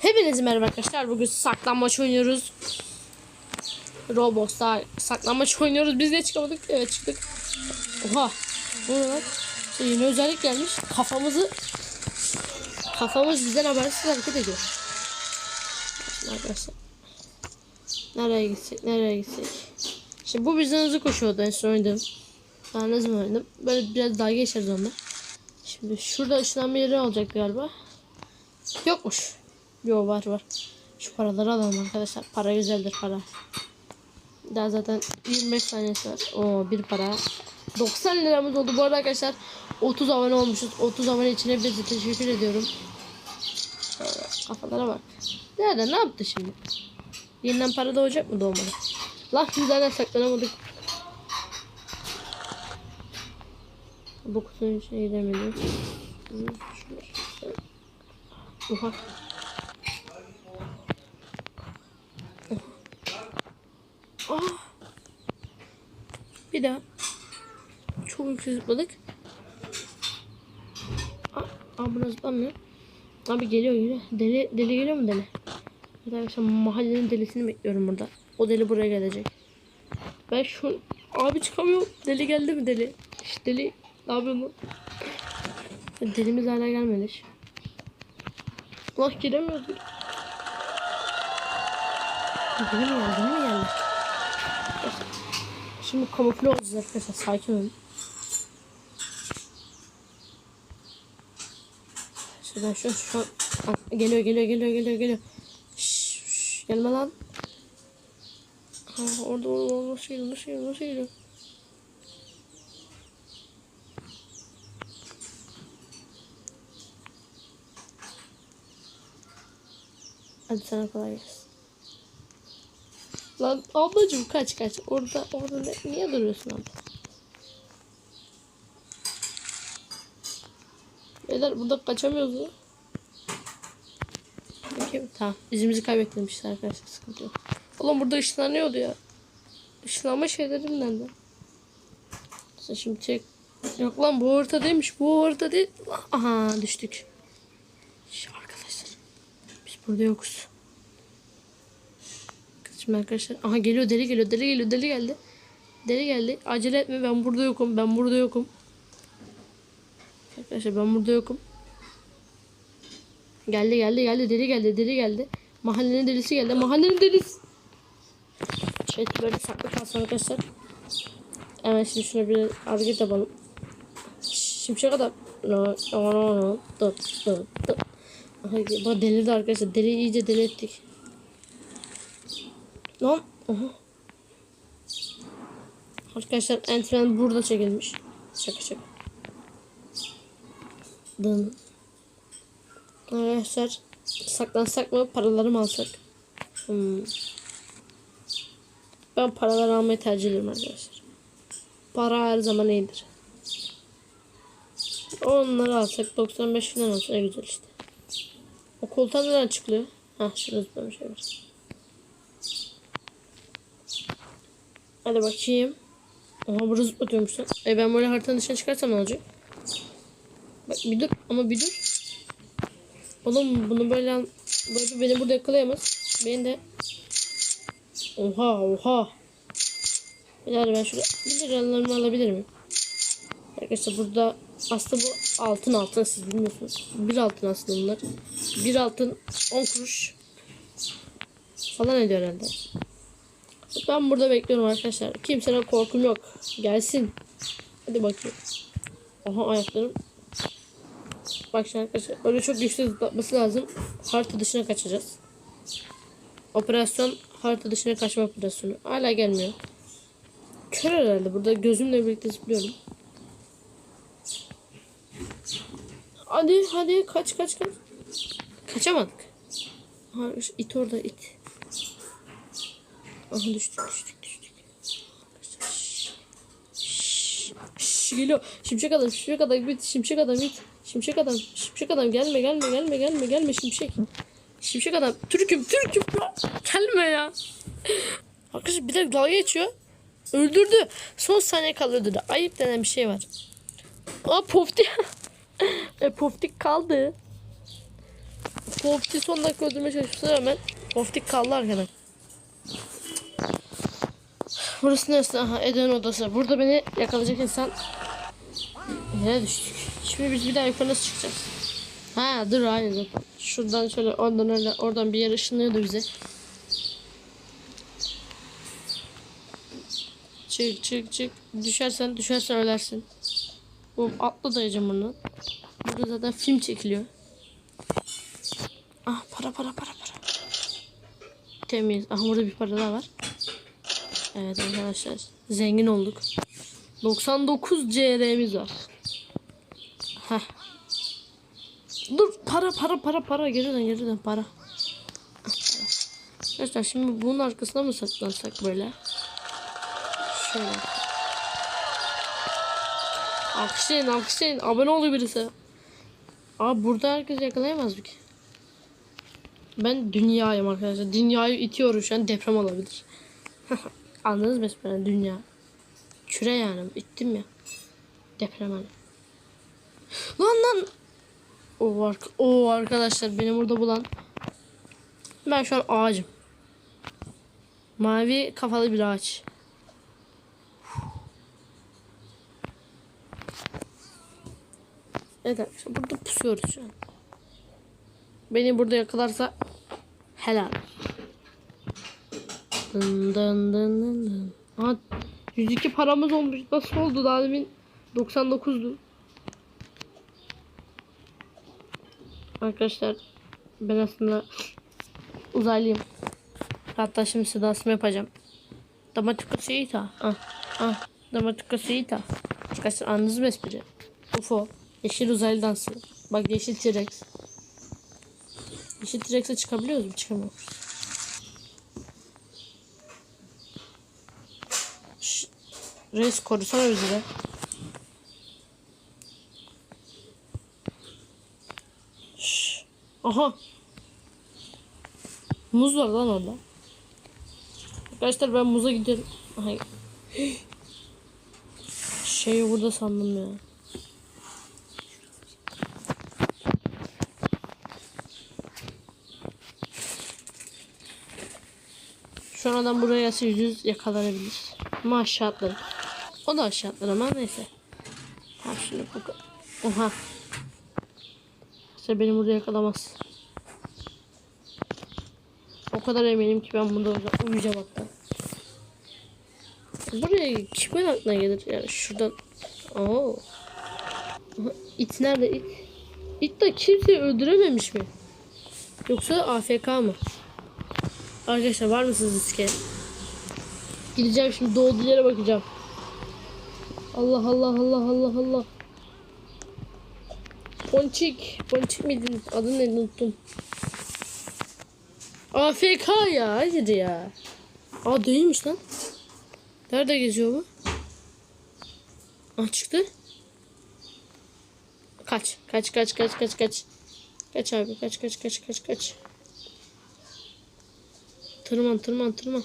Hepinize merhaba arkadaşlar. Bugün saklanmaç oynuyoruz. Roblox'ta saklanmaç oynuyoruz. Biz de çıkamadık. Evet çıktık. Oha. Bu ne lan? Şey, yeni özellik gelmiş. Kafamızı kafamız bizden habersiz hareket ediyor. Arkadaşlar. Nereye gitsek? Nereye gitsek? Şimdi bu bizden hızlı koşuyordu en son oynadığım. Ben ne zaman oynadım? Böyle biraz daha geçeriz onunla. Şimdi şurada ışınlanma yeri olacak galiba. Yokmuş. Yo var var. Şu paraları alalım arkadaşlar. Para güzeldir para. Daha zaten 25 saniyesi var. Oo bir para. 90 liramız oldu bu arada arkadaşlar. 30 abone olmuşuz. 30 abone için hepinize teşekkür ediyorum. Kafalara bak. Nerede ne yaptı şimdi? Yeniden para doğacak mı doğmadı? Lan bizden saklanamadık. Bu kutunun içine gidemedim. Oha. Ah. Bir daha. Çok yüksek zıpladık. Aa, buna zıplamıyor. Abi geliyor yine. Deli, deli geliyor mu deli? Arkadaşlar mahallenin delisini bekliyorum burada. O deli buraya gelecek. Ben şu... Abi çıkamıyorum. Deli geldi mi deli? Şş, deli. Ne yapıyorsun lan? Delimiz hala gelmedi. Allah giremiyoruz. Deli mi geldi? Deli mi geldi? Şimdi kamufle olacağız arkadaşlar. Sakin olun. Ben şu şu Aa, geliyor geliyor geliyor geliyor geliyor. Şşş, şşş, gelme lan. Ha, orada orada orada nasıl geliyor nasıl geliyor nasıl geliyor. Hadi sana kolay gelsin. Lan ablacım kaç kaç. Orada orada ne, niye duruyorsun abla? Beyler burada kaçamıyoruz mu? Peki, tamam. İzimizi kaybetmemişler arkadaşlar. Sıkıntı yok. Oğlum burada ışınlanıyordu ya. Işınlanma şeylerim nerede? Sen şimdi çek. Yok lan bu orta değilmiş. Bu orta değil. Aha düştük. Şu arkadaşlar. Biz burada yokuz. Şimdi arkadaşlar. Aha geliyor deli geliyor. Deli geliyor. Deli geldi. Deli geldi. Acele etme. Ben burada yokum. Ben burada yokum. Arkadaşlar ben burada yokum. Geldi geldi geldi. Deli geldi. Deli geldi. Mahallenin delisi geldi. Mahallenin delisi. Chat böyle saklı kalsın arkadaşlar. Hemen şimdi şuna bir hareket yapalım. Şimşek adam. No, no, no, no. Dur, dur, dur. Aha, bak delirdi arkadaşlar. Deli iyice deli ettik. Lan. Aha. Arkadaşlar entren burada çekilmiş. Şaka şaka. Dın. Arkadaşlar saklansak mı paraları mı alsak? Hmm. Ben paraları almayı tercih ederim arkadaşlar. Para her zaman iyidir. Onları alsak 95 falan olsa güzel işte. O koltuğa neden çıkılıyor? Hah şurada bir şey var. Hadi bakayım. Oha burada zıplatıyormuşsun. E ben böyle haritanın dışına çıkarsam ne olacak? Bak bir dur ama bir dur. Oğlum bunu böyle böyle beni burada yakalayamaz. Beni de Oha oha. Birader ben şurada bir liralarımı alabilir miyim? Arkadaşlar burada aslında bu altın altın siz bilmiyorsunuz. Bir altın aslında bunlar. Bir altın 10 kuruş falan ediyor herhalde. Ben burada bekliyorum arkadaşlar. Kimsenin korkum yok. Gelsin. Hadi bakayım. Aha ayaklarım. Bak şimdi arkadaşlar. Öyle çok güçlü zıplatması lazım. Harita dışına kaçacağız. Operasyon harita dışına kaçma operasyonu. Hala gelmiyor. Kör herhalde. Burada gözümle birlikte zıplıyorum. Hadi hadi kaç kaç kaç. Kaçamadık. Ha, it orada it. Aha düştük düştük düştük. Şşş. Geliyor. Şimşek adam şimşek adam git şimşek adam git. Şimşek adam şimşek adam gelme gelme gelme gelme gelme şimşek. Şimşek adam Türk'üm Türk'üm gelme ya. Arkadaşlar bir de dalga geçiyor. Öldürdü. Son saniye kalıyordu da. Ayıp denen bir şey var. Aa poftik. e, poftik kaldı. Poftik son dakika öldürmeye çalışmasına rağmen Poftik kaldı arkada. Burası neresi? Aha Eden odası. Burada beni yakalayacak insan Yere düştük. Şimdi biz bir daha yukarı nasıl çıkacağız? Ha dur aynı zaten. Şuradan şöyle oradan öyle oradan bir yer ışınlıyordu bize. Çık çık çık. Düşersen düşersen ölersin. Bu atla dayayacağım bunu. Burada zaten film çekiliyor. Ah para para para para. Temiz. Aha burada bir para daha var. Evet arkadaşlar. Zengin olduk. 99 CR'miz var. Heh. Dur para para para para geriden geriden para. Ah, para. Arkadaşlar şimdi bunun arkasına mı saklansak böyle? Şöyle. Alkışlayın alkışlayın. Abone oluyor birisi. Abi burada herkes yakalayamaz mı ki? Ben dünyayım arkadaşlar. Dünyayı itiyorum şu an deprem olabilir. Anladınız mı espriyi? Dünya. Küre yani. İttim ya. Deprem hani. Lan lan. O, ark o arkadaşlar beni burada bulan. Ben şu an ağacım. Mavi kafalı bir ağaç. Evet burada pusuyoruz şu an. Beni burada yakalarsa helal. Dın dın dın dın dın. Aha, 102 paramız olmuş. Nasıl oldu daha demin 99'du. Arkadaşlar ben aslında uzaylıyım. Hatta şimdi sedasını yapacağım. Damatika Seita. Ah, ah. Damatika Seita. Arkadaşlar anladınız mı espri? UFO. Yeşil uzaylı dansı. Bak yeşil T-Rex. Yeşil T-Rex'e çıkabiliyoruz mu? Çıkamıyoruz. Reis korusana bizi Aha. Muz var lan orada. Arkadaşlar ben muza. Aha. Şeyi burada sandım ya. Şu an adam buraya gelse yüz yakalanabilir. Atladı. O da aşağı ama neyse. Ha şimdi bak. Oha. İşte beni burada yakalamaz. O kadar eminim ki ben burada uyuyacağım- hatta. Buraya kimin aklına gelir yani şuradan. Oo. İt nerede it? İt de kimseyi öldürememiş mi? Yoksa AFK mı? Arkadaşlar var mısınız riske? Gideceğim şimdi doğduğu yere bakacağım. Allah Allah Allah Allah Allah. Ponçik. Ponçik miydin? Adını ne unuttum. AFK ya. Hayır ya. Aa değilmiş lan. Nerede geziyor bu? Ah çıktı. Kaç. Kaç kaç kaç kaç kaç. Kaç abi kaç kaç kaç kaç kaç. Tırman tırman tırman.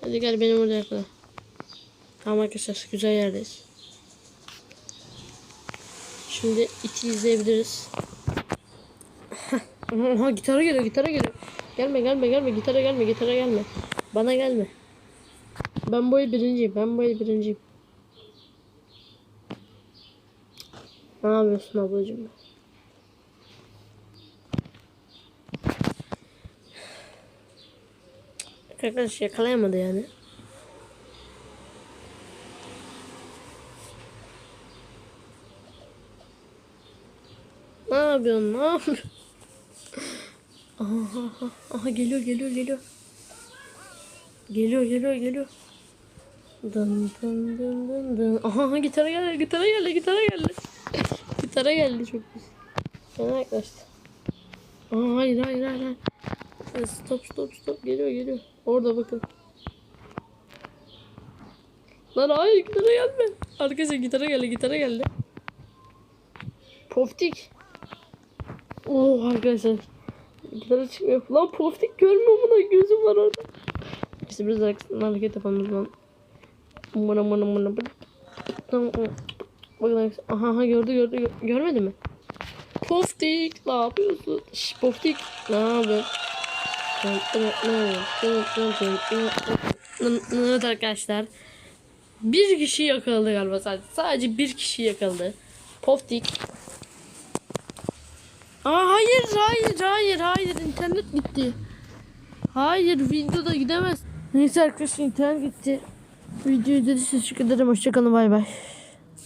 Hadi gel beni burada yakala. Tamam arkadaşlar güzel yerdeyiz. Şimdi iti izleyebiliriz. Aha gitara geliyor gitara geliyor. Gelme gelme gelme gitara gelme gitara gelme. Bana gelme. Ben bu birinciyim ben bu el birinciyim. Ne yapıyorsun ablacığım? Arkadaş yakalayamadı yani. Ne yapıyorsun? Ne yapıyorsun? Aha, aha, aha geliyor geliyor geliyor. Geliyor geliyor geliyor. Dın dın dın dın dın. Aha, aha gitara geldi gitara geldi gitara geldi. gitara geldi çok güzel. Sana yaklaştı. Aa, hayır hayır hayır. hayır. Ay, Stop stop stop geliyor geliyor. Orada bakın. Lan hayır gitara gelme. Arkadaşlar gitara geldi gitara geldi. Poftik. Oo arkadaşlar. Gitara çıkmıyor. Lan poftik görmüyor buna gözüm var orada. İşte biraz arkasından hareket yapalım zaman. Mına mına mına. Tamam. Bakın arkadaşlar. Aha aha gördü gördü. gö- Görmedi mi? Poftik ne yapıyorsun? Şş, Poftik ne yapıyorsun? Evet arkadaşlar. Bir kişi yakaladı galiba sadece. Sadece bir kişi yakaladı. Poftik. Aa hayır hayır hayır hayır internet gitti. Hayır videoda gidemez. Neyse arkadaşlar internet gitti. Videoyu izlediyseniz teşekkür ederim. Hoşçakalın bay bay.